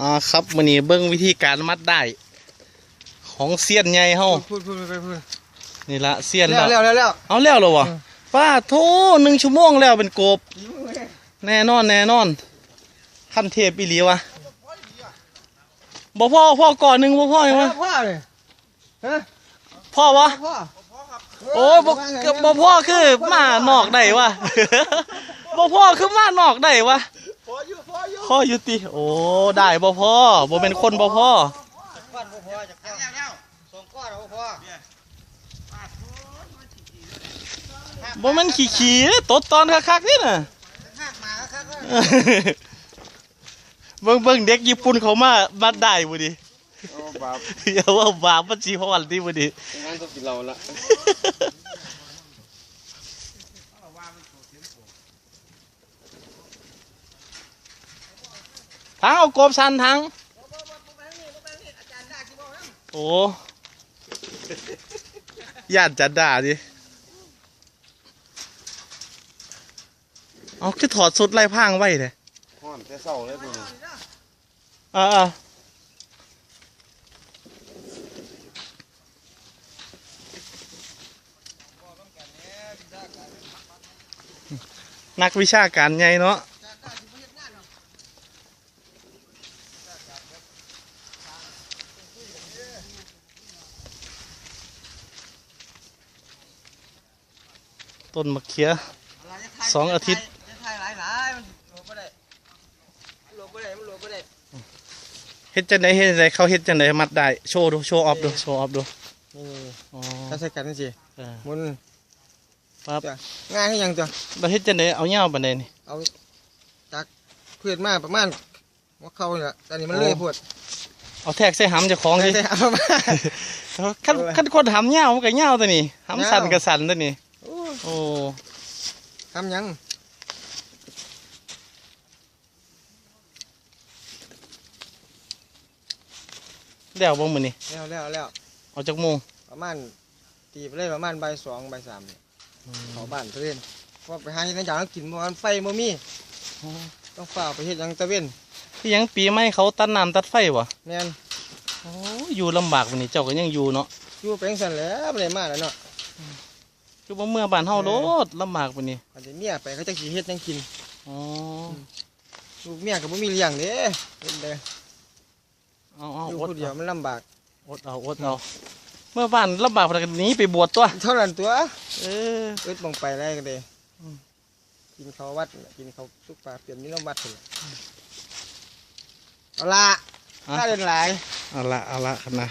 อ่าครับมันนี้เบิ้งวิธีการมัดได้ ของเซียนใหญ่เฮาพูดพูดไปพูดนี่ละเซียนเร็วเร็วเร็วเร็วเอาแล้วเหรอวะอืมป้าโทหนึ่งชั่วโมงแล้วเป็นกบ แน่นอนแน่นอนขั้นเทพอีหลีวะบ่พ่อพ่อก่อนหนึ่งบ่พ่อยังวะพ่อเลยฮะพ่อวะพ่อโอ้ยบ่ก็บ่พ่อคือมานอกได้วะบ่พ่อคือมานอกได้วะ พ่ออยู่พ่ออยู่พ่ออยู่ติ โอ้ ได้บ่พ่อบ่เป็นคนบ่พ่อก้อนบ่พอจากก้อนแล้วแล้วสองก้อนบ่พอบ่แมันขี้ขี้ตดตอนคักๆนี่น่ะหักมาครับเบิ่งเบิ่งเด็กญี่ปุ่นเขามามาได้บ่ดิโอ้บาปอย่าว่าบาปมันสิฮอดดิบ่ดิงั้นต้องกินเราละ ทางเอากบสันทางโอ้ญาติจะด่าดิเอาคือถอดสุดไล่พรางไว้เลยห้อนแต่เศร้าเลยตัวนี้อ่านักวิชาการไงเนาะ ต้นมะเขือสองอาทิตย์จะถ่ายหลายหลายมันหลบบ่ได้หลบบ่ได้มันหลบบ่ได้เฮ็ดจังไดเฮ็ดจังไดเขาเฮ็ดจังไดมัดได้โชว์ดูโชว์ออฟดูโชว์ออฟดูนี่อ๋อก็ใส่กันสิเออมุนปั๊บง่ายให้ยังตัวเราเฮ็ดจังไดเอาเหย้าปานใดนี่เอาจากเพื่อนมาประมาณว่าเขาเนี่ยตอนนี้มันเลยปวดเอาแทกใส่หำเจ้าของสิใช่เอามาคันคันคนหำเหย้ามันก็เหย้าตัวนี้หำสั่นก็สั่นตัวนี้ โอ้โอ้ทำยังแล้วบ่มื้อนี้แล้วแล้วแล้วเอาจักโมงประมาณตีไปเลยประมาณใบายสองใบายสามเนี่ยเขาบ้านตะเวนเพราะไปหาเฮ็ดหยังกินเมื่อวานไฟบ่มีต้องฝ่าไปเฮ็ดหยังตะเวนที่ยังปีใหม่เขาตัดน้ำตัดไฟบ่แม่นโอ้อยู่ลำบากวันนี้เจ้าก็ยังอยู่เนาะอยู่ไปจังซั่นแหล้วบ่ได้มาแล้วเนาะ คือบ่เมื่อบ้านเฮาโลดลำบากวันนี้อันนี้เมียไปเขาจะสิเฮ็ดหยังกินอ๋อลูกเมียก็บ่มีเลี้ยงเด้เฮ็ดได้เอาเอาอยู่อดผู้เดียวเอามันลำบากอดเอาอดเอาเมื่อบ้านลำบากพากันหนีไปบวชตัว เท่านั้นตัว เออเอิดมองไปได้ก็ได้อืมกินข้าววัดกินข้าวสุกปลาเปลี่ยนนี่น้ำวัดพุ่นล่ะเอาละถ้าเดินหลายเอาละเอาละครับนะ